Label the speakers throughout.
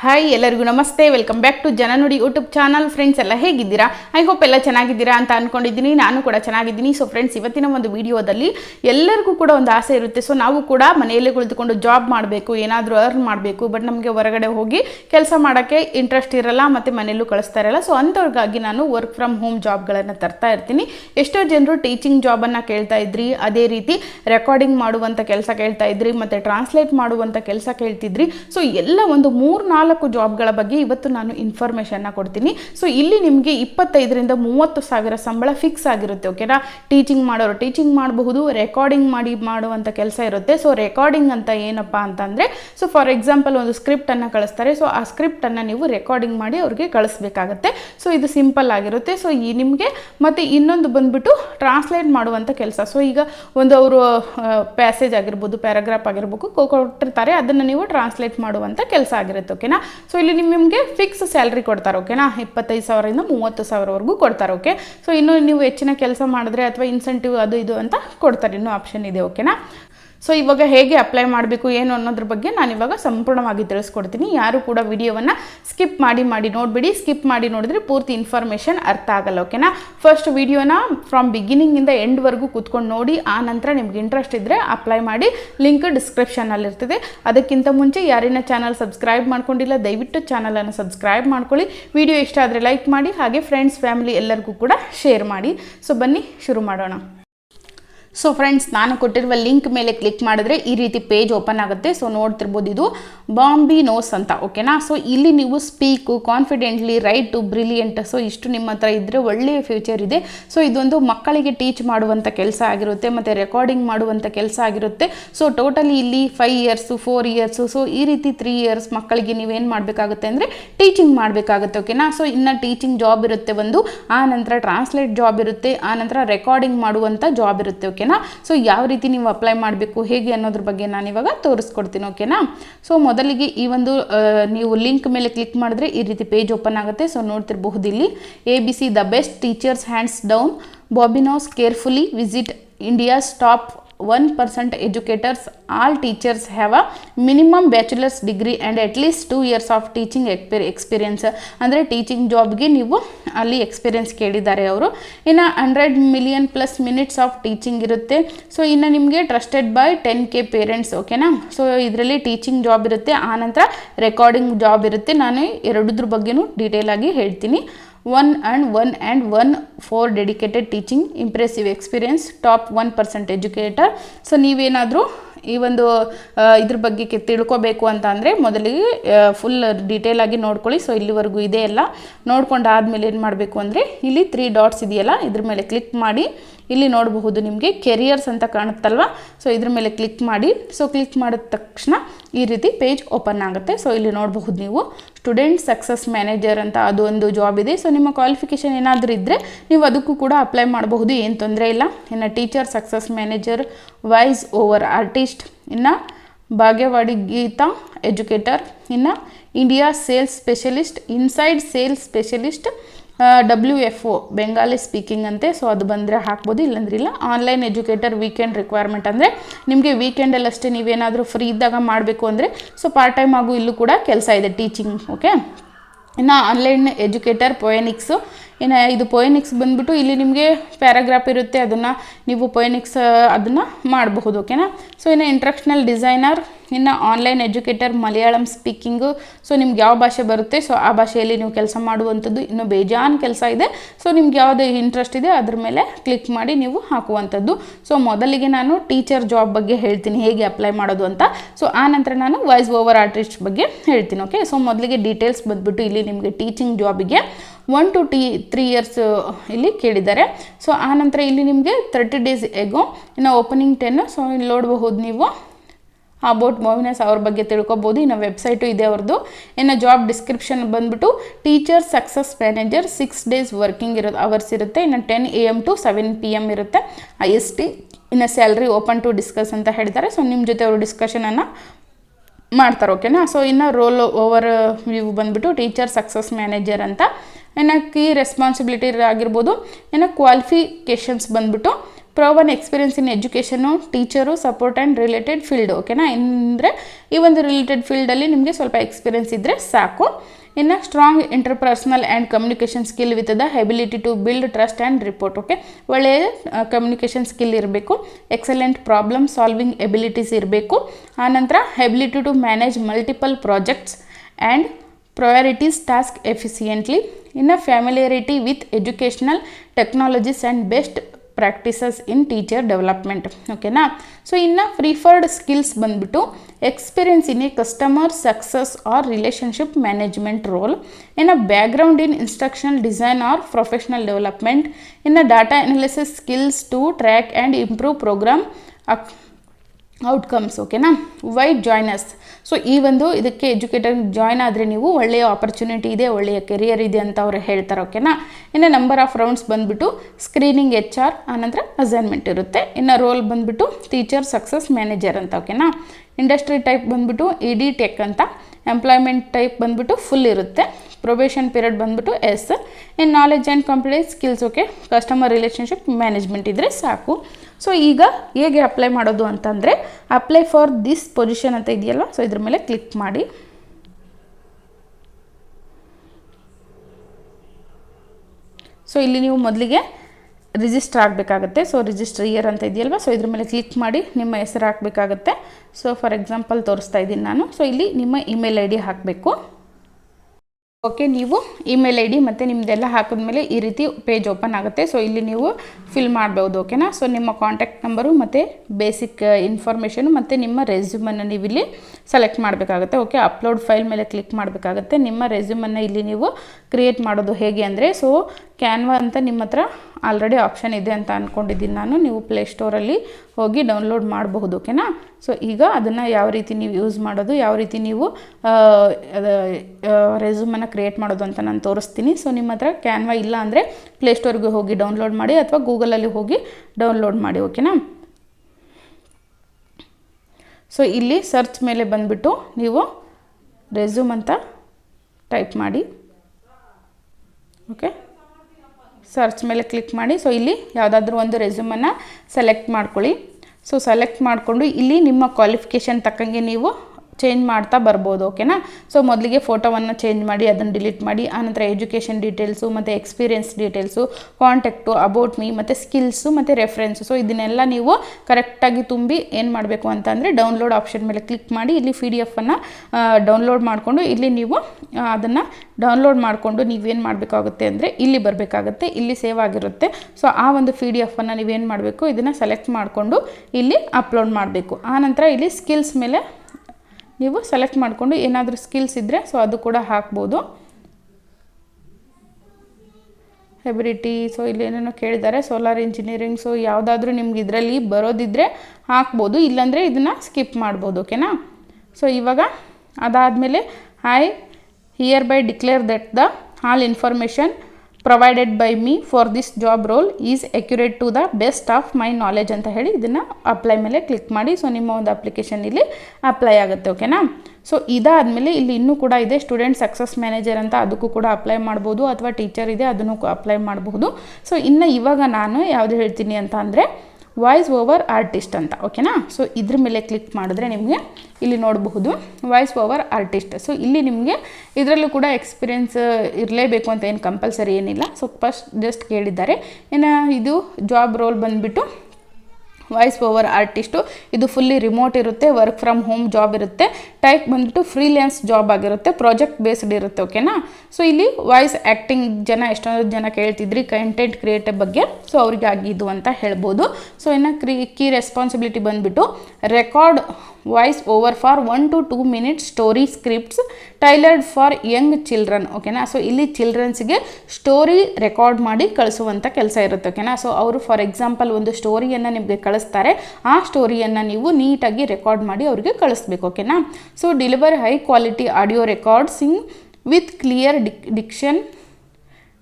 Speaker 1: Hi ಎಲ್ಲರಿಗೂ ನಮಸ್ತೆ. Welcome back to Jananudi YouTube channel friends ಎಲ್ಲ ಹೇಗಿದ್ದೀರಾ? ಐ ಹೋಪ್ ಎಲ್ಲ ಚೆನ್ನಾಗಿದ್ದೀರಾ ಅಂತ ಅನ್ಕೊಂಡಿದ್ದೀನಿ. ನಾನು ಕೂಡ ಚೆನ್ನಾಗಿದ್ದೀನಿ. ಸೊ ಫ್ರೆಂಡ್ಸ್ ಇವತ್ತಿನ ಒಂದು ವಿಡಿಯೋದಲ್ಲಿ ಎಲ್ಲರಿಗೂ ಕೂಡ ಒಂದು ಆಸೆ ಇರುತ್ತೆ. ಸೊ ನಾವು ಕೂಡ ಮನೆಯಲ್ಲೇ ಕುಳಿತುಕೊಂಡು ಜಾಬ್ ಮಾಡಬೇಕು, ಏನಾದರೂ ಅರ್ನ್ ಮಾಡಬೇಕು ಬಟ್ ನಮಗೆ ಹೊರಗಡೆ ಹೋಗಿ ಕೆಲಸ ಮಾಡೋಕ್ಕೆ ಇಂಟ್ರೆಸ್ಟ್ ಇರಲ್ಲ, ಮತ್ತು ಮನೆಯಲ್ಲೂ ಕಳಿಸ್ತಾ ಇರಲ್ಲ. ಸೊ ಅಂಥವ್ರಿಗಾಗಿ ನಾನು ವರ್ಕ್ ಫ್ರಮ್ ಹೋಮ್ ಜಾಬ್ಗಳನ್ನು ತರ್ತಾ ಇರ್ತೀನಿ. ಎಷ್ಟೋ ಜನರು ಟೀಚಿಂಗ್ ಜಾಬನ್ನು ಕೇಳ್ತಾ ಇದ್ರಿ. ಅದೇ ರೀತಿ ರೆಕಾರ್ಡಿಂಗ್ ಮಾಡುವಂಥ ಕೆಲಸ ಕೇಳ್ತಾ ಇದ್ರಿ, ಮತ್ತು ಟ್ರಾನ್ಸ್ಲೇಟ್ ಮಾಡುವಂಥ ಕೆಲಸ ಕೇಳ್ತಿದ್ರಿ. ಸೊ ಎಲ್ಲ ಒಂದು ಮೂರು ಜಾಬ್ಗಳ ಬಗ್ಗೆ ಇವತ್ತು ನಾನು ಇನ್ಫಾರ್ಮೇಷನ್ನ ಕೊಡ್ತೀನಿ. ಸೊ ಇಲ್ಲಿ ನಿಮಗೆ ಇಪ್ಪತ್ತೈದರಿಂದ ಮೂವತ್ತು ಸಾವಿರ ಸಂಬಳ ಫಿಕ್ಸ್ ಆಗಿರುತ್ತೆ ಓಕೆನಾ ಟೀಚಿಂಗ್ ಮಾಡೋರು ಟೀಚಿಂಗ್ ಮಾಡಬಹುದು ರೆಕಾರ್ಡಿಂಗ್ ಮಾಡಿ ಮಾಡುವಂಥ ಕೆಲಸ ಇರುತ್ತೆ. ಸೊ ರೆಕಾರ್ಡಿಂಗ್ ಅಂತ ಏನಪ್ಪ ಅಂತಂದರೆ ಸೊ ಫಾರ್ ಎಕ್ಸಾಂಪಲ್ ಒಂದು ಸ್ಕ್ರಿಪ್ಟನ್ನು ಕಳಿಸ್ತಾರೆ. ಸೊ ಆ ಸ್ಕ್ರಿಪ್ಟನ್ನು ನೀವು ರೆಕಾರ್ಡಿಂಗ್ ಮಾಡಿ ಅವ್ರಿಗೆ ಕಳಿಸ್ಬೇಕಾಗತ್ತೆ. ಸೊ ಇದು ಸಿಂಪಲ್ ಆಗಿರುತ್ತೆ. ಸೊ ಈ ನಿಮಗೆ ಮತ್ತು ಇನ್ನೊಂದು ಬಂದ್ಬಿಟ್ಟು ಟ್ರಾನ್ಸ್ಲೇಟ್ ಮಾಡುವಂಥ ಕೆಲಸ. ಸೊ ಈಗ ಒಂದು ಅವರು ಪ್ಯಾಸೇಜ್ ಆಗಿರ್ಬೋದು ಪ್ಯಾರಾಗ್ರಾಫ್ ಆಗಿರ್ಬೇಕು ಕೊಟ್ಟಿರ್ತಾರೆ. ಅದನ್ನು ನೀವು ಟ್ರಾನ್ಸ್ಲೇಟ್ ಮಾಡುವಂಥ ಕೆಲಸ ಆಗಿರುತ್ತೆ ಓಕೆನಾ ಸೊ ಇಲ್ಲಿ ನಿಮಗೆ ಫಿಕ್ಸ್ ಸ್ಯಾಲ್ರಿ ಕೊಡ್ತಾರೆ, ಓಕೆನಾ? ಇಪ್ಪತ್ತೈದು ಸಾವಿರದಿಂದ ಮೂವತ್ತು ಸಾವಿರವರೆಗೂ ಕೊಡ್ತಾರೆ, ಓಕೆ? ಸೊ ಇನ್ನು ನೀವು ಹೆಚ್ಚಿನ ಕೆಲಸ ಮಾಡಿದ್ರೆ ಅಥವಾ ಇನ್ಸೆಂಟಿವ್ ಅದು ಇದು ಅಂತ ಕೊಡ್ತಾರೆ, ಇನ್ನೂ ಆಪ್ಷನ್ ಇದೆ, ಓಕೆನಾ? ಸೊ ಇವಾಗ ಹೇಗೆ ಅಪ್ಲೈ ಮಾಡಬೇಕು, ಏನು ಅನ್ನೋದ್ರ ಬಗ್ಗೆ ನಾನು ಇವಾಗ ಸಂಪೂರ್ಣವಾಗಿ ತಿಳಿಸ್ಕೊಡ್ತೀನಿ. ಯಾರು ಕೂಡ ವಿಡಿಯೋವನ್ನು ಸ್ಕಿಪ್ ಮಾಡಿ ಮಾಡಿ ನೋಡಿಬಿಡಿ. ಸ್ಕಿಪ್ ಮಾಡಿ ನೋಡಿದ್ರೆ ಪೂರ್ತಿ ಇನ್ಫಾರ್ಮೇಷನ್ ಅರ್ಥ ಆಗಲ್ಲ ಓಕೆನಾ ಫಸ್ಟ್ ವಿಡಿಯೋನ ಫ್ರಮ್ ಬಿಗಿನಿಂಗಿಂದ ಎಂಡ್ವರೆಗೂ ಕೂತ್ಕೊಂಡು ನೋಡಿ, ಆ ನಂತರ ನಿಮ್ಗೆ ಇಂಟ್ರೆಸ್ಟ್ ಇದ್ದರೆ ಅಪ್ಲೈ ಮಾಡಿ. ಲಿಂಕ್ ಡಿಸ್ಕ್ರಿಪ್ಷನಲ್ಲಿ ಇರ್ತದೆ. ಅದಕ್ಕಿಂತ ಮುಂಚೆ ಯಾರಿನ ಚಾನಲ್ ಸಬ್ಸ್ಕ್ರೈಬ್ ಮಾಡ್ಕೊಂಡಿಲ್ಲ, ದಯವಿಟ್ಟು ಚಾನಲನ್ನು ಸಬ್ಸ್ಕ್ರೈಬ್ ಮಾಡ್ಕೊಳ್ಳಿ. ವಿಡಿಯೋ ಇಷ್ಟ ಆದರೆ ಲೈಕ್ ಮಾಡಿ, ಹಾಗೆ ಫ್ರೆಂಡ್ಸ್ ಫ್ಯಾಮಿಲಿ ಎಲ್ಲರಿಗೂ ಕೂಡ ಶೇರ್ ಮಾಡಿ. ಸೊ ಬನ್ನಿ, ಶುರು ಮಾಡೋಣ. ಸೊ ಫ್ರೆಂಡ್ಸ್ ನಾನು ಕೊಟ್ಟಿರುವ ಲಿಂಕ್ ಮೇಲೆ ಕ್ಲಿಕ್ ಮಾಡಿದ್ರೆ ಈ ರೀತಿ ಪೇಜ್ ಓಪನ್ ಆಗುತ್ತೆ. ಸೊ ನೋಡ್ತಿರ್ಬೋದು ಇದು ಬಾಂಬಿ ನೋಸ್ ಅಂತ ಓಕೆನಾ ಸೊ ಇಲ್ಲಿ ನೀವು speak confidently right to brilliant so ಇಷ್ಟು ನಿಮ್ಮ ಹತ್ರ ಇದ್ದರೆ ಒಳ್ಳೆಯ ಫ್ಯೂಚರ್ ಇದೆ. ಸೊ ಇದೊಂದು ಮಕ್ಕಳಿಗೆ ಟೀಚ್ ಮಾಡುವಂಥ ಕೆಲಸ ಆಗಿರುತ್ತೆ, ಮತ್ತು ರೆಕಾರ್ಡಿಂಗ್ ಮಾಡುವಂಥ ಕೆಲಸ ಆಗಿರುತ್ತೆ. ಸೊ ಟೋಟಲಿ ಇಲ್ಲಿ five years four years so ಈ ರೀತಿ ತ್ರೀ ಇಯರ್ಸ್ ಮಕ್ಕಳಿಗೆ ನೀವೇನು ಮಾಡಬೇಕಾಗುತ್ತೆ ಅಂದರೆ ಟೀಚಿಂಗ್ ಮಾಡಬೇಕಾಗುತ್ತೆ ಓಕೆನಾ ಸೊ ಇನ್ನು ಟೀಚಿಂಗ್ ಜಾಬ್ ಇರುತ್ತೆ ಒಂದು, ಆ ನಂತರ ಟ್ರಾನ್ಸ್ಲೇಟ್ ಜಾಬ್ ಇರುತ್ತೆ, ಆ ನಂತರ ರೆಕಾರ್ಡಿಂಗ್ ಮಾಡುವಂಥ ಜಾಬ್ ಇರುತ್ತೆ ಓಕೆನಾ? ಸೊ ಯಾವ ರೀತಿ ನೀವು ಅಪ್ಲೈ ಮಾಡಬೇಕು, ಹೇಗೆ ಅನ್ನೋದ್ರ ಬಗ್ಗೆ ನಾನು ಇವಾಗ ತೋರಿಸ್ಕೊಡ್ತೀನಿ, ಓಕೆನಾ? ಸೊ ಮೊದಲಿಗೆ ಈ ಒಂದು ನೀವು ಲಿಂಕ್ ಮೇಲೆ ಕ್ಲಿಕ್ ಮಾಡಿದ್ರೆ ಈ ರೀತಿ ಪೇಜ್ ಓಪನ್ ಆಗುತ್ತೆ. ಸೊ ನೋಡ್ತಿರಬಹುದು ಇಲ್ಲಿ A B C the best teachers hands down ಬಾಬಿನೋಸ್ carefully visit India's top one percent educators all teachers have a minimum bachelor's degree and at least two years of teaching experience experience ಅಂದರೆ teaching ಜಾಬ್ಗೆ ನೀವು ಅಲ್ಲಿ experience ಕೇಳಿದ್ದಾರೆ ಅವರು. ಇನ್ನು hundred million plus minutes of teaching ಇರುತ್ತೆ. So ಇನ್ನು ನಿಮಗೆ trusted by ten K parents ಓಕೆನಾ ಸೊ ಇದರಲ್ಲಿ ಟೀಚಿಂಗ್ ಜಾಬ್ ಇರುತ್ತೆ. ಆನಂತರ ರೆಕಾರ್ಡಿಂಗ್ ಜಾಬ್ ಇರುತ್ತೆ. ನಾನು ಎರಡುದ್ರ ಬಗ್ಗೆನೂ ಡೀಟೇಲಾಗಿ ಹೇಳ್ತೀನಿ. One and one and one four dedicated teaching impressive experience top one percent educator so ನೀವೇನಾದರೂ ಈ ಒಂದು ಇದ್ರ ಬಗ್ಗೆ ತಿಳ್ಕೊಬೇಕು ಅಂತ ಅಂದರೆ ಮೊದಲಿಗೆ ಫುಲ್ ಡೀಟೇಲ್ ಆಗಿ ನೋಡ್ಕೊಳ್ಳಿ. ಸೊ ಇಲ್ಲಿವರೆಗೂ ಇದೆ ಎಲ್ಲ. ನೋಡ್ಕೊಂಡು ಆದಮೇಲೆ ಏನು ಮಾಡಬೇಕು ಅಂದರೆ, ಇಲ್ಲಿ ತ್ರೀ ಡಾಟ್ಸ್ ಇದೆಯಲ್ಲ, ಇದ್ರ ಮೇಲೆ ಕ್ಲಿಕ್ ಮಾಡಿ. ಇಲ್ಲಿ ನೋಡಬಹುದು ನಿಮಗೆ ಕೆರಿಯರ್ಸ್ ಅಂತ ಕಾಣುತ್ತಲ್ವ? ಸೊ ಇದ್ರ ಮೇಲೆ ಕ್ಲಿಕ್ ಮಾಡಿ. ಸೊ ಕ್ಲಿಕ್ ಮಾಡಿದ ತಕ್ಷಣ ಈ ರೀತಿ ಪೇಜ್ ಓಪನ್ ಆಗುತ್ತೆ. ಸೊ ಇಲ್ಲಿ ನೋಡಬಹುದು ನೀವು ಸ್ಟೂಡೆಂಟ್ ಸಕ್ಸಸ್ ಮ್ಯಾನೇಜರ್ ಅಂತ ಅದು ಒಂದು ಜಾಬ್ ಇದೆ. ಸೊ ನಿಮ್ಮ ಕ್ವಾಲಿಫಿಕೇಷನ್ ಏನಾದರೂ ಇದ್ದರೆ ನೀವು ಅದಕ್ಕೂ ಕೂಡ ಅಪ್ಲೈ ಮಾಡಬಹುದು. ಏನು ತೊಂದರೆ ಇಲ್ಲ. ಇನ್ನು teacher success manager voice over artist ಇನ್ನು ಭಾಗ್ಯವಾಡಿ ಗೀತಾ ಎಜುಕೇಟರ್ ಇನ್ನು India sales specialist inside sales specialist W F O Bengali speaking ಅಂತೆ. ಸೊ ಅದು ಬಂದರೆ ಹಾಕ್ಬೋದು. ಇಲ್ಲಂದ್ರೆ ಇಲ್ಲ. ಆನ್ಲೈನ್ ಎಜುಕೇಟರ್ ವೀಕೆಂಡ್ ರಿಕ್ವೈರ್ಮೆಂಟ್ ಅಂದರೆ ನಿಮಗೆ ವೀಕೆಂಡಲ್ಲಿ ಅಷ್ಟೇ ನೀವೇನಾದರೂ ಫ್ರೀ ಇದ್ದಾಗ ಮಾಡಬೇಕು ಅಂದರೆ ಸೊ ಪಾರ್ಟ್ ಟೈಮ್ ಆಗು ಇಲ್ಲೂ ಕೂಡ ಕೆಲಸ ಇದೆ ಟೀಚಿಂಗ್ ಓಕೆ ಇನ್ನು ಆನ್ಲೈನ್ ಎಜುಕೇಟರ್ ಪೊಯನಿಕ್ಸು ಇನ್ನು ಇದು ಪೋಯನಿಕ್ಸ್ ಬಂದುಬಿಟ್ಟು ಇಲ್ಲಿ ನಿಮಗೆ ಪ್ಯಾರಾಗ್ರಾಫ್ ಇರುತ್ತೆ, ಅದನ್ನು ನೀವು ಪೊಯನಿಕ್ಸ್ ಅದನ್ನು ಮಾಡಬಹುದು ಓಕೆನಾ ಸೊ ಇನ್ನು ಇಂಟ್ರಕ್ಷನಲ್ ಡಿಸೈನರ್ ಇನ್ನು online educator Malayalam speaking so ನಿಮ್ಗೆ ಯಾವ ಭಾಷೆ ಬರುತ್ತೆ ಸೊ ಆ ಭಾಷೆಯಲ್ಲಿ ನೀವು ಕೆಲಸ ಮಾಡುವಂಥದ್ದು ಇನ್ನು ಬೇಜಾನ್ ಕೆಲಸ ಇದೆ. ಸೊ ನಿಮ್ಗೆ ಯಾವುದೇ ಇಂಟ್ರೆಸ್ಟ್ ಇದೆ, ಅದ್ರ ಮೇಲೆ ಕ್ಲಿಕ್ ಮಾಡಿ ನೀವು ಹಾಕುವಂಥದ್ದು. ಸೊ ಮೊದಲಿಗೆ ನಾನು ಟೀಚರ್ ಜಾಬ್ ಬಗ್ಗೆ ಹೇಳ್ತೀನಿ, ಹೇಗೆ ಅಪ್ಲೈ ಮಾಡೋದು ಅಂತ. ಸೊ ಆ ನಂತರ ನಾನು ವಾಯ್ಸ್ ಓವರ್ ಆರ್ಟಿಸ್ಟ್ ಬಗ್ಗೆ ಹೇಳ್ತೀನಿ ಓಕೆ ಸೊ ಮೊದಲಿಗೆ ಡೀಟೇಲ್ಸ್ ಬಂದುಬಿಟ್ಟು ಇಲ್ಲಿ ನಿಮಗೆ ಟೀಚಿಂಗ್ ಜಾಬಿಗೆ ಒನ್ ಟು ಟಿ ತ್ರೀ ಇಯರ್ಸ್ ಇಲ್ಲಿ ಕೇಳಿದ್ದಾರೆ. ಸೊ ಆನಂತರ ನಂತರ ಇಲ್ಲಿ ನಿಮಗೆ ತರ್ಟಿ ಡೇಸ್ ಎಗೋ ಇನ್ನು ಓಪನಿಂಗ್ ಟೆನ್ನು ಸೊ ಇಲ್ಲಿ ನೋಡಬಹುದು ನೀವು. ಅಬೌಟ್ ಮೂವಿನೆಸ್ ಅವ್ರ ಬಗ್ಗೆ ತಿಳ್ಕೊಬೋದು. ಇನ್ನು ವೆಬ್ಸೈಟು ಇದೆ ಅವ್ರದ್ದು ಇನ್ನು ಜಾಬ್ ಡಿಸ್ಕ್ರಿಪ್ಷನ್ ಬಂದ್ಬಿಟ್ಟು teacher success manager six days working ಇರೋ ಅವರ್ಸ್ ಇರುತ್ತೆ. ಇನ್ನು ten A M to seven P M ಇರುತ್ತೆ. ಐ ಎಸ್ ಟಿ ಇನ್ನು ಸ್ಯಾಲ್ರಿ ಓಪನ್ ಟು ಡಿಸ್ಕಸ್ ಅಂತ ಹೇಳ್ತಾರೆ ಸೊ ನಿಮ್ಮ ಜೊತೆ ಅವರು ಡಿಸ್ಕಷನನ್ನು ಮಾಡ್ತಾರೆ ಓಕೆನಾ ಸೊ ಇನ್ನು ರೋಲ್ ಓವರ್ ವ್ಯೂ ಬಂದ್ಬಿಟ್ಟು ಟೀಚರ್ ಸಕ್ಸಸ್ ಮ್ಯಾನೇಜರ್ ಅಂತ ಇನ್ನು ಕೀ ರೆಸ್ಪಾನ್ಸಿಬಿಲಿಟಿ ಆಗಿರ್ಬೋದು ಇನ್ನು ಕ್ವಾಲಿಫಿಕೇಷನ್ಸ್ ಬಂದ್ಬಿಟ್ಟು proven experience in education teacher support and related field ಓಕೆನಾ ಅಂದರೆ ಈ ಒಂದು ರಿಲೇಟೆಡ್ ಫೀಲ್ಡಲ್ಲಿ ನಿಮಗೆ ಸ್ವಲ್ಪ ಎಕ್ಸ್ಪೀರಿಯನ್ಸ್ ಇದ್ದರೆ ಸಾಕು. ಇನ್ನು strong interpersonal and communication skill with the ability to build trust and report okay ಒಳ್ಳೆಯ ಕಮ್ಯುನಿಕೇಷನ್ ಸ್ಕಿಲ್ ಇರಬೇಕು ಎಕ್ಸಲೆಂಟ್ ಪ್ರಾಬ್ಲಮ್ ಸಾಲ್ವಿಂಗ್ ಎಬಿಲಿಟೀಸ್ ಇರಬೇಕು. ಆನಂತರ ability to manage multiple projects and priorities task efficiently ಇನ್ನು familiarity with educational technologies and best practices in teacher development ಓಕೆನಾ so ಇನ್ನು preferred skills ಬಂದ್ಬಿಟ್ಟು experience in a customer success or relationship management role in a background in instructional design or professional development in a data analysis skills to track and improve program outcomes ಓಕೆನಾ white joiners so ಈ ಒಂದು ಇದಕ್ಕೆ educator join ಆದರೆ ನೀವು ಒಳ್ಳೆಯ opportunity ಇದೆ, ಒಳ್ಳೆಯ career ಇದೆ ಅಂತ ಅವರು ಹೇಳ್ತಾರೆ ಓಕೆನಾ ಇನ್ನು ನಂಬರ್ ಆಫ್ ರೌಂಡ್ಸ್ ಬಂದುಬಿಟ್ಟು ಸ್ಕ್ರೀನಿಂಗ್ ಎಚ್ ಆರ್ ಆನಂತರ ಅಸೈನ್ಮೆಂಟ್ ಇರುತ್ತೆ. ಇನ್ನು ರೋಲ್ ಬಂದುಬಿಟ್ಟು ಟೀಚರ್ ಸಕ್ಸಸ್ ಮ್ಯಾನೇಜರ್ ಅಂತ ಓಕೆನಾ ಇಂಡಸ್ಟ್ರಿ ಟೈಪ್ ಬಂದುಬಿಟ್ಟು ಇ ಡಿ ಟೆಕ್ ಅಂತ. ಎಂಪ್ಲಾಯ್ಮೆಂಟ್ ಟೈಪ್ ಬಂದುಬಿಟ್ಟು ಫುಲ್ ಇರುತ್ತೆ. ಪ್ರೊಬೇಷನ್ ಪೀರಿಯಡ್ ಬಂದುಬಿಟ್ಟು S in knowledge and complete skills okay customer relationship management ಇದ್ದರೆ ಸಾಕು. ಸೊ ಈಗ ಹೇಗೆ ಅಪ್ಲೈ ಮಾಡೋದು ಅಂತಂದರೆ ಅಪ್ಲೈ ಫಾರ್ ದಿಸ್ ಪೊಸಿಷನ್ ಅಂತ ಇದೆಯಲ್ಲ ಸೊ ಇದ್ರ ಮೇಲೆ ಕ್ಲಿಕ್ ಮಾಡಿ. ಸೊ ಇಲ್ಲಿ ನೀವು ಮೊದಲಿಗೆ ರಿಜಿಸ್ಟರ್ ಆಗಬೇಕಾಗತ್ತೆ. ಸೊ ರಿಜಿಸ್ಟರ್ ಇಯರ್ ಅಂತ ಇದೆಯಲ್ವ ಸೊ ಇದ್ರ ಮೇಲೆ ಕ್ಲಿಕ್ ಮಾಡಿ, ನಿಮ್ಮ ಹೆಸರು ಹಾಕಬೇಕಾಗತ್ತೆ. ಸೊ ಫಾರ್ ಎಕ್ಸಾಂಪಲ್ ತೋರಿಸ್ತಾ ಇದ್ದೀನಿ ನಾನು. ಸೊ ಇಲ್ಲಿ ನಿಮ್ಮ ಇಮೇಲ್ ಐ ಡಿ ಹಾಕಬೇಕು. ಓಕೆ, ನೀವು ಇಮೇಲ್ ಐ ಡಿ ಮತ್ತು ನಿಮ್ಮದೆಲ್ಲ ಹಾಕಿದ್ಮೇಲೆ ಈ ರೀತಿ ಪೇಜ್ ಓಪನ್ ಆಗುತ್ತೆ. ಸೊ ಇಲ್ಲಿ ನೀವು ಫಿಲ್ ಮಾಡ್ಬೋದು ಓಕೆನಾ ಸೊ ನಿಮ್ಮ ಕಾಂಟ್ಯಾಕ್ಟ್ ನಂಬರು ಮತ್ತು ಬೇಸಿಕ್ ಇನ್ಫಾರ್ಮೇಷನು ಮತ್ತು ನಿಮ್ಮ ರೆಸ್ಯೂಮನ್ನು ನೀವು ಇಲ್ಲಿ ಸೆಲೆಕ್ಟ್ ಮಾಡಬೇಕಾಗುತ್ತೆ ಓಕೆ ಅಪ್ಲೋಡ್ ಫೈಲ್ ಮೇಲೆ ಕ್ಲಿಕ್ ಮಾಡಬೇಕಾಗುತ್ತೆ. ನಿಮ್ಮ ರೆಸ್ಯೂಮನ್ನು ಇಲ್ಲಿ ನೀವು ಕ್ರಿಯೇಟ್ ಮಾಡೋದು ಹೇಗೆ ಅಂದರೆ ಸೊ ಕ್ಯಾನ್ವಾ ಅಂತ ನಿಮ್ಮ ಹತ್ರ ಆಲ್ರೆಡಿ ಆಪ್ಷನ್ ಇದೆ ಅಂತ ಅಂದ್ಕೊಂಡಿದ್ದೀನಿ ನಾನು. ನೀವು ಪ್ಲೇಸ್ಟೋರಲ್ಲಿ ಹೋಗಿ ಡೌನ್ಲೋಡ್ ಮಾಡಬಹುದು ಓಕೆನಾ ಸೊ ಈಗ ಅದನ್ನು ಯಾವ ರೀತಿ ನೀವು ಯೂಸ್ ಮಾಡೋದು, ಯಾವ ರೀತಿ ನೀವು ರೆಸ್ಯೂಮನ್ನು ಕ್ರಿಯೇಟ್ ಮಾಡೋದು ಅಂತ ನಾನು ತೋರಿಸ್ತೀನಿ. ಸೊ ನಿಮ್ಮ ಹತ್ರ ಕ್ಯಾನ್ವಾ ಇಲ್ಲ ಅಂದರೆ ಪ್ಲೇಸ್ಟೋರ್ಗೆ ಹೋಗಿ ಡೌನ್ಲೋಡ್ ಮಾಡಿ ಅಥವಾ ಗೂಗಲಲ್ಲಿ ಹೋಗಿ ಡೌನ್ಲೋಡ್ ಮಾಡಿ ಓಕೆನಾ ಸೊ ಇಲ್ಲಿ ಸರ್ಚ್ ಮೇಲೆ ಬಂದುಬಿಟ್ಟು ನೀವು ರೆಸ್ಯೂಮ್ ಅಂತ ಟೈಪ್ ಮಾಡಿ ಓಕೆ ಸರ್ಚ್ ಮೇಲೆ ಕ್ಲಿಕ್ ಮಾಡಿ ಸೊ ಇಲ್ಲಿ ಯಾವುದಾದ್ರೂ ಒಂದು ರೆಸ್ಯೂಮನ್ನು ಸೆಲೆಕ್ಟ್ ಮಾಡ್ಕೊಳ್ಳಿ. ಸೊ ಸೆಲೆಕ್ಟ್ ಮಾಡಿಕೊಂಡು ಇಲ್ಲಿ ನಿಮ್ಮ ಕ್ವಾಲಿಫಿಕೇಷನ್ ತಕ್ಕಂಗೆ ನೀವು ಚೇಂಜ್ ಮಾಡ್ತಾ ಬರ್ಬೋದು ಓಕೆನಾ ಸೊ ಮೊದಲಿಗೆ ಫೋಟೋವನ್ನು ಚೇಂಜ್ ಮಾಡಿ, ಅದನ್ನು ಡಿಲೀಟ್ ಮಾಡಿ, ಆನಂತರ ಎಜುಕೇಷನ್ ಡೀಟೇಲ್ಸು ಮತ್ತು experience details contact about me ಮತ್ತು ಸ್ಕಿಲ್ಸು ಮತ್ತು ರೆಫರೆನ್ಸು ಸೊ ಇದನ್ನೆಲ್ಲ ನೀವು ಕರೆಕ್ಟಾಗಿ ತುಂಬಿ ಏನು ಮಾಡಬೇಕು ಅಂತ ಅಂದರೆ ಡೌನ್ಲೋಡ್ ಆಪ್ಷನ್ ಮೇಲೆ ಕ್ಲಿಕ್ ಮಾಡಿ, ಇಲ್ಲಿ ಪಿ ಡಿ ಎಫನ್ನು ಡೌನ್ಲೋಡ್ ಮಾಡಿಕೊಂಡು ಇಲ್ಲಿ ನೀವು ಅದನ್ನು ಡೌನ್ಲೋಡ್ ಮಾಡಿಕೊಂಡು ನೀವೇನು ಮಾಡಬೇಕಾಗುತ್ತೆ ಅಂದರೆ ಇಲ್ಲಿ ಬರಬೇಕಾಗುತ್ತೆ, ಇಲ್ಲಿ ಸೇವ್ ಆಗಿರುತ್ತೆ. ಸೊ ಆ ಒಂದು ಪಿ ಡಿ ಎಫನ್ನು ನೀವೇನು ಮಾಡಬೇಕು, ಇದನ್ನು ಸೆಲೆಕ್ಟ್ ಮಾಡಿಕೊಂಡು ಇಲ್ಲಿ ಅಪ್ಲೋಡ್ ಮಾಡಬೇಕು. ಆನಂತರ ಇಲ್ಲಿ ಸ್ಕಿಲ್ಸ್ ಮೇಲೆ ನೀವು ಸೆಲೆಕ್ಟ್ ಮಾಡಿಕೊಂಡು ಏನಾದರೂ ಸ್ಕಿಲ್ಸ್ ಇದ್ದರೆ ಸೊ ಅದು ಕೂಡ ಹಾಕ್ಬೋದು. ಎಬಿಲಿಟಿ ಸೊ ಇಲ್ಲಿ ಏನೇನೋ ಕೇಳಿದ್ದಾರೆ ಸೋಲಾರ್ ಇಂಜಿನಿಯರಿಂಗ್ ಸೊ ಯಾವುದಾದ್ರೂ ನಿಮ್ಗೆ ಇದರಲ್ಲಿ ಬರೋದಿದ್ದರೆ ಹಾಕ್ಬೋದು, ಇಲ್ಲಾಂದರೆ ಇದನ್ನು ಸ್ಕಿಪ್ ಮಾಡ್ಬೋದು ಓಕೆನಾ ಸೊ ಇವಾಗ ಅದಾದಮೇಲೆ I hereby declare that the all information provided by me for this job role is accurate to the best of my knowledge ಅಂತ ಹೇಳಿ ಇದನ್ನು ಅಪ್ಲೈ ಮೇಲೆ ಕ್ಲಿಕ್ ಮಾಡಿ. ಸೊ ನಿಮ್ಮ ಒಂದು ಅಪ್ಲಿಕೇಶನ್ ಇಲ್ಲಿ ಅಪ್ಲೈ ಆಗುತ್ತೆ ಓಕೆನಾ ಸೊ ಇದಾದಮೇಲೆ ಇಲ್ಲಿ ಇನ್ನೂ ಕೂಡ ಇದೆ ಸ್ಟೂಡೆಂಟ್ ಸಕ್ಸಸ್ ಮ್ಯಾನೇಜರ್ ಅಂತ ಅದಕ್ಕೂ ಕೂಡ ಅಪ್ಲೈ ಮಾಡ್ಬೋದು ಅಥವಾ ಟೀಚರ್ ಇದೆ ಅದನ್ನು ಅಪ್ಲೈ ಮಾಡಬಹುದು ಸೊ ಇನ್ನು ಇವಾಗ ನಾನು ಯಾವುದು ಹೇಳ್ತೀನಿ ಅಂತ ಅಂದರೆ ವಾಯ್ಸ್ ಓವರ್ ಆರ್ಟಿಸ್ಟ್ ಅಂತ ಓಕೆನಾ ಸೊ ಇದ್ರ ಮೇಲೆ ಕ್ಲಿಕ್ ಮಾಡಿದ್ರೆ ನಿಮಗೆ ಇಲ್ಲಿ ನೋಡಬಹುದು ವಾಯ್ಸ್ ಓವರ್ ಆರ್ಟಿಸ್ಟ್ ಸೊ ಇಲ್ಲಿ ನಿಮಗೆ ಇದರಲ್ಲೂ ಕೂಡ ಎಕ್ಸ್ಪೀರಿಯೆನ್ಸ್ ಇರಲೇಬೇಕು ಅಂತ ಏನು ಕಂಪಲ್ಸರಿ ಏನಿಲ್ಲ. ಸೊ ಫಸ್ಟ್ ಜಸ್ಟ್ ಕೇಳಿದ್ದಾರೆ. ಇನ್ನು ಇದು ಜಾಬ್ ರೋಲ್ ಬಂದುಬಿಟ್ಟು ವಾಯ್ಸ್ ಓವರ್ ಆರ್ಟಿಸ್ಟು. ಇದು ಫುಲ್ಲಿ ರಿಮೋಟ್ ಇರುತ್ತೆ ವರ್ಕ್ ಫ್ರಮ್ ಹೋಮ್ ಜಾಬ್ ಇರುತ್ತೆ. ಟೈಪ್ ಬಂದ್ಬಿಟ್ಟು ಫ್ರೀಲ್ಯಾನ್ಸ್ ಜಾಬ್ ಆಗಿರುತ್ತೆ ಪ್ರಾಜೆಕ್ಟ್ ಬೇಸ್ಡ್ ಇರುತ್ತೆ ಓಕೆನಾ ಸೊ ಇಲ್ಲಿ ವಾಯ್ಸ್ ಆ್ಯಕ್ಟಿಂಗ್ ಜನ, ಎಷ್ಟೊಂದು ಜನ ಕೇಳ್ತಿದ್ರಿ ಕಂಟೆಂಟ್ ಕ್ರಿಯೇಟರ್ ಬಗ್ಗೆ. ಸೊ ಅವ್ರಿಗೆ ಆಗಿದ್ದು ಅಂತ ಹೇಳ್ಬೋದು. ಸೊ ಇನ್ನು ಕ್ರಿ ಕೀ ರೆಸ್ಪಾನ್ಸಿಬಿಲಿಟಿ ಬಂದುಬಿಟ್ಟು record voice over for one to two minutes story scripts tailored for young children ಓಕೆನಾ ಸೊ ಇಲ್ಲಿ ಚಿಲ್ಡ್ರನ್ಸ್ಗೆ ಸ್ಟೋರಿ ರೆಕಾರ್ಡ್ ಮಾಡಿ ಕಳಿಸುವಂಥ ಕೆಲಸ ಇರುತ್ತೆ ಓಕೆನಾ ಸೊ ಅವರು ಫಾರ್ ಎಕ್ಸಾಂಪಲ್ ಒಂದು ಸ್ಟೋರಿಯನ್ನು ನಿಮಗೆ ಕಳಿಸ್ತಾರೆ, ಆ ಸ್ಟೋರಿಯನ್ನು ನೀವು ನೀಟಾಗಿ ರೆಕಾರ್ಡ್ ಮಾಡಿ ಅವರಿಗೆ ಕಳಿಸ್ಬೇಕು ಓಕೆನಾ so deliver high quality audio recordings with clear DK diction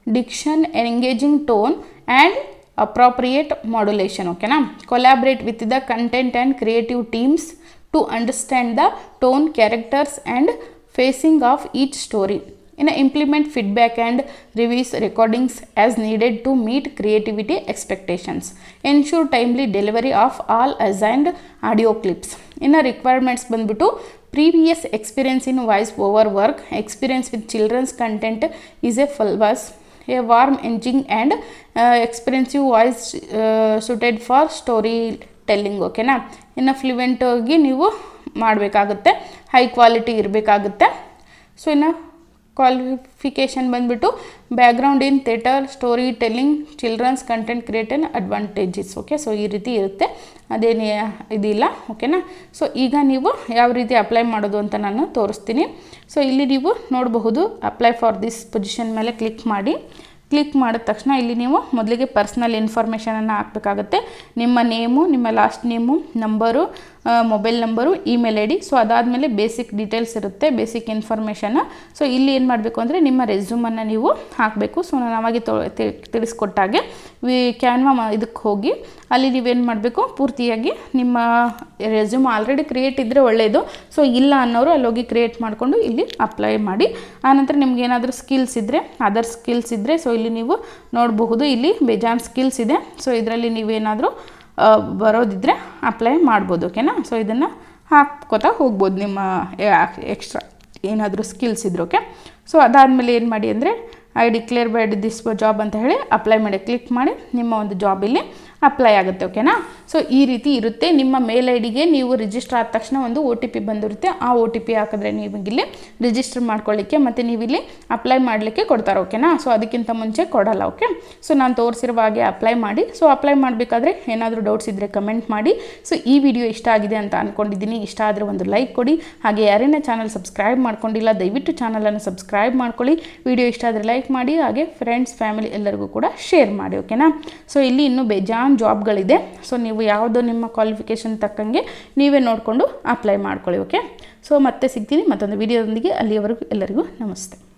Speaker 1: diction engaging tone and appropriate modulation ಓಕೆನಾ collaborate with the content and creative teams to understand the tone characters and facing of each story ಇನ್ನು implement feedback and revise recordings as needed to meet creativity expectations ensure timely delivery of all assigned audio clips ಇನ್ನು requirements ಬಂದ್ಬಿಟ್ಟು previous experience in voice over work experience with childrens content is a plus a warm engaging and expressive voice suited for story Telling ಓಕೆನಾ ಇನ್ನು ಫ್ಲುಯೆಂಟಾಗಿ ನೀವು ಮಾಡಬೇಕಾಗುತ್ತೆ. High quality ಇರಬೇಕಾಗುತ್ತೆ. So ಇನ್ನು qualification ಬಂದುಬಿಟ್ಟು background in theatre story telling children's content create and advantages okay so ಈ ರೀತಿ ಇರುತ್ತೆ. ಅದೇನೇ ಇದಿಲ್ಲ ಓಕೆನಾ ಸೊ ಈಗ ನೀವು ಯಾವ ರೀತಿ ಅಪ್ಲೈ ಮಾಡೋದು ಅಂತ ನಾನು ತೋರಿಸ್ತೀನಿ. ಸೊ ಇಲ್ಲಿ ನೀವು ನೋಡಬಹುದು ಅಪ್ಲೈ ಫಾರ್ ದಿಸ್ ಪೊಸಿಷನ್ ಮೇಲೆ ಕ್ಲಿಕ್ ಮಾಡಿ. ಕ್ಲಿಕ್ ಮಾಡಿದ ತಕ್ಷಣ ಇಲ್ಲಿ ನೀವು ಮೊದಲಿಗೆ ಪರ್ಸ್ನಲ್ ಇನ್ಫಾರ್ಮೇಷನನ್ನು ಹಾಕಬೇಕಾಗುತ್ತೆ. ನಿಮ್ಮ ನೇಮು ನಿಮ್ಮ last name number mobile number email I D so ಅದಾದಮೇಲೆ ಬೇಸಿಕ್ ಡೀಟೇಲ್ಸ್ ಇರುತ್ತೆ ಬೇಸಿಕ್ ಇನ್ಫಾರ್ಮೇಷನ್ ಸೊ ಇಲ್ಲಿ ಏನು ಮಾಡಬೇಕು ಅಂದರೆ ನಿಮ್ಮ ರೆಸ್ಯೂಮನ್ನು ನೀವು ಹಾಕಬೇಕು. ಸೊ ನಾನು ಅವಾಗೆ ತೊ ತಿಳಿಸ್ಕೊಟ್ಟಾಗೆ ವಿ ಕ್ಯಾನ್ವಾ ಇದಕ್ಕೆ ಹೋಗಿ ಅಲ್ಲಿ ನೀವೇನು ಮಾಡಬೇಕು? ಪೂರ್ತಿಯಾಗಿ ನಿಮ್ಮ ರೆಸ್ಯೂಮ್ ಆಲ್ರೆಡಿ ಕ್ರಿಯೇಟ್ ಇದ್ದರೆ ಒಳ್ಳೆಯದು ಸೊ ಇಲ್ಲ ಅನ್ನೋರು ಅಲ್ಲಿ ಹೋಗಿ ಕ್ರಿಯೇಟ್ ಮಾಡಿಕೊಂಡು ಇಲ್ಲಿ ಅಪ್ಲೈ ಮಾಡಿ. ಆನಂತರ ನಿಮ್ಗೆ ಏನಾದರೂ ಸ್ಕಿಲ್ಸ್ ಇದ್ದರೆ ಅದರ್ ಸ್ಕಿಲ್ಸ್ ಇದ್ದರೆ ಸೊ ಇಲ್ಲಿ ನೀವು ನೋಡಬಹುದು. ಇಲ್ಲಿ ಬೇಜಾನ್ ಸ್ಕಿಲ್ಸ್ ಇದೆ. ಸೊ ಇದರಲ್ಲಿ ನೀವೇನಾದರೂ ಬರೋದಿದ್ದರೆ ಅಪ್ಲೈ ಮಾಡ್ಬೋದು ಓಕೆನಾ ಸೊ ಇದನ್ನು ಹಾಕ್ಕೋತಾ ಹೋಗ್ಬೋದು ನಿಮ್ಮ ಎಕ್ಸ್ಟ್ರಾ ಏನಾದರೂ ಸ್ಕಿಲ್ಸ್ ಇದ್ರು ಓಕೆ ಸೊ ಅದಾದಮೇಲೆ ಏನು ಮಾಡಿ ಅಂದರೆ I declare by this job ಅಂತ ಹೇಳಿ ಅಪ್ಲೈ ಮಾಡಿ ಕ್ಲಿಕ್ ಮಾಡಿ, ನಿಮ್ಮ ಒಂದು ಜಾಬ್ ಇಲ್ಲಿ ಅಪ್ಲೈ ಆಗುತ್ತೆ ಓಕೆನಾ ಸೊ ಈ ರೀತಿ ಇರುತ್ತೆ. ನಿಮ್ಮ ಮೇಲ್ ಐ ಡಿಗೆ ನೀವು ರಿಜಿಸ್ಟರ್ ಆದ ತಕ್ಷಣ ಒಂದು ಒ ಟಿ ಪಿ ಬಂದಿರುತ್ತೆ. ಆ ಒ ಟಿ ಪಿ ಹಾಕಿದ್ರೆ ನೀವು ಇಲ್ಲಿ ರಿಜಿಸ್ಟರ್ ಮಾಡ್ಕೊಳ್ಳಿಕ್ಕೆ ಮತ್ತು ನೀವಿಲ್ಲಿ ಅಪ್ಲೈ ಮಾಡಲಿಕ್ಕೆ ಕೊಡ್ತಾರೆ ಓಕೆನಾ ಸೊ ಅದಕ್ಕಿಂತ ಮುಂಚೆ ಕೊಡಲ್ಲ ಓಕೆ ಸೊ ನಾನು ತೋರಿಸಿರುವ ಹಾಗೆ ಅಪ್ಲೈ ಮಾಡಿ. ಸೊ ಅಪ್ಲೈ ಮಾಡಬೇಕಾದ್ರೆ ಏನಾದರೂ ಡೌಟ್ಸ್ ಇದ್ದರೆ ಕಮೆಂಟ್ ಮಾಡಿ. ಸೊ ಈ ವಿಡಿಯೋ ಇಷ್ಟ ಆಗಿದೆ ಅಂತ ಅಂದ್ಕೊಂಡಿದ್ದೀನಿ ಇಷ್ಟ ಆದರೆ ಒಂದು ಲೈಕ್ ಕೊಡಿ. ಹಾಗೆ ಯಾರೇನೇ ಚಾನಲ್ ಸಬ್ಸ್ಕ್ರೈಬ್ ಮಾಡ್ಕೊಂಡಿಲ್ಲ, ದಯವಿಟ್ಟು ಚಾನಲನ್ನು ಸಬ್ಸ್ಕ್ರೈಬ್ ಮಾಡ್ಕೊಳ್ಳಿ. ವಿಡಿಯೋ ಇಷ್ಟ ಆದರೆ ಲೈಕ್ ಮಾಡಿ. ಹಾಗೆ ಫ್ರೆಂಡ್ಸ್ ಫ್ಯಾಮಿಲಿ ಎಲ್ಲರಿಗೂ ಕೂಡ ಶೇರ್ ಮಾಡಿ ಓಕೆನಾ ಸೊ ಇಲ್ಲಿ ಇನ್ನೂ ಬೇಜಾನ್ ಜಾಬ್ಗಳಿದೆ ಸೊ ನೀವು ಯಾವುದೋ ನಿಮ್ಮ ಕ್ವಾಲಿಫಿಕೇಷನ್ ತಕ್ಕಂಗೆ ನೀವೇ ನೋಡಿಕೊಂಡು ಅಪ್ಲೈ ಮಾಡ್ಕೊಳ್ಳಿ ಓಕೆ ಸೊ ಮತ್ತೆ ಸಿಗ್ತೀನಿ ಮತ್ತೊಂದು ವಿಡಿಯೋದೊಂದಿಗೆ ಅಲ್ಲಿಯವರೆಗೂ ಎಲ್ಲರಿಗೂ ನಮಸ್ತೆ.